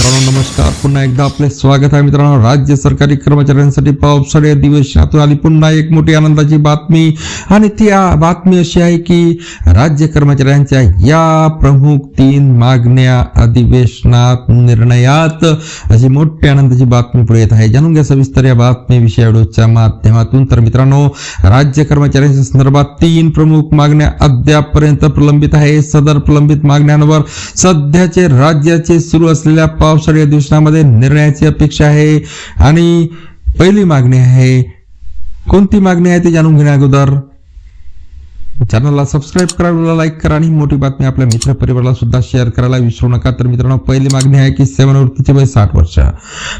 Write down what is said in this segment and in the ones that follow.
मित्रांनो नमस्कार. पुन्हा एकदा आपले स्वागत आहे मित्रांनो. राज्य सरकारी कर्मचाऱ्यांसाठी पावसाळी अधिवेशनातून आली. पुन्हा एक मोठी आनंदाची बातमी. आणि ती बातमी अशी आहे की राज्य कर्मचाऱ्यांच्या या प्रमुख तीन मागण्या अधिवेशनात निर्णयात अशी मोठी आनंदाची बातमी पुढे येत आहे. जाणून घ्या सविस्तर या बातमीविषयी व्हिडिओच्या माध्यमातून. तर मित्रांनो राज्य कर्मचाऱ्यांच्या संदर्भात तीन प्रमुख मागण्या अद्यापपर्यंत प्रलंबित आहे. सदर प्रलंबित मागण्यांवर सध्याचे राज्याचे सुरू असलेल्या पावसाळी अधिवेशनामध्ये निर्णयाची अपेक्षा आहे. आणि पहिली मागणी आहे कोणती मागणी आहे ते जाणून घेण्या अगोदर चॅनलला सबस्क्राईब करा व्हिडिओला लाईक करा आणि मोठी बातमी आपल्या मित्र परिवाराला सुद्धा शेअर करायला विसरू नका. तर मित्रांनो पहिली मागणी आहे की सेवानिवृत्तीचे वय साठ वर्ष.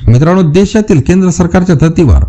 मित्रांनो देशातील केंद्र सरकारच्या धर्तीवर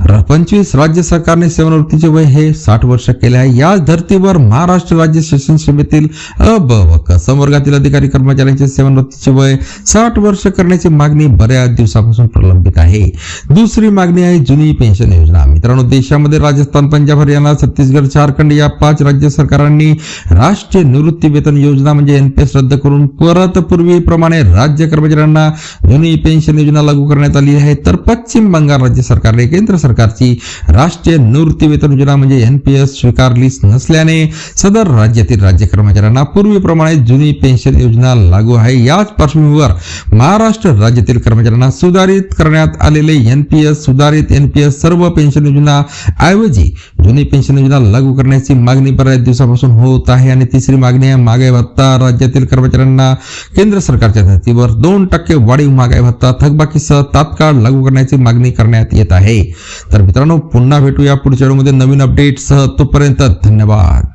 पंचवीस राज्य सरकारने सेवानिवृत्तीचे वय हे साठ वर्ष केले आहे. याच धर्तीवर महाराष्ट्र राज्य शासन सेवेतील अब संवर्गातील अधिकारी कर्मचाऱ्यांचे सेवानिवृत्तीचे वय साठ वर्ष करण्याची मागणी बऱ्याच दिवसापासून प्रलंबित आहे. दुसरी मागणी आहे जुनी पेन्शन योजना. मित्रांनो देशामध्ये राजस्थान पंजाब हरियाणा छत्तीसगड झारखंड या पाच राज्य सरकारांनी राष्ट्रीय निवृत्ती वेतन योजना म्हणजे एनपीएस रद्द करून परत पूर्वीप्रमाणे राज्य कर्मचाऱ्यांना जुनी पेन्शन योजना लागू करण्यात आली आहे. तर पश्चिम बंगाल राज्य सरकारने केंद्र सरकारची राष्ट्रीय निवृत्ती वेतन योजना म्हणजे एनपीएस स्वीकारलीच नसल्याने सदर राज्यातील राज्य कर्मचाऱ्यांना पूर्वीप्रमाणे जुनी पेन्शन योजना लागू आहे. याच पार्श्वभूमीवर महाराष्ट्र राज्यातील कर्मचाऱ्यांना सुधारित करण्यात आलेले एनपीएस सुधारित एनपीएस सर्व पेन्शन योजना ऐवजी जुनी पेन्शन योजना लागू करण्याची मागणी बऱ्याच दिवसापासून होत आहे आणि तिसरी मागणी आहे महागाई भत्ता. राज्यातील कर्मचाऱ्यांना केंद्र सरकारच्या धर्तीवर दोन टक्के वाढीव महागाई भत्ता. थकबाकीसह तात्काळ लागू करण्याची मागणी करण्यात येत आहे. तर मित्रांनो पुन्हा भेटूया पुढच्या व्हिडिओमध्ये. नवीन अपडेटसह तोपर्यंत धन्यवाद.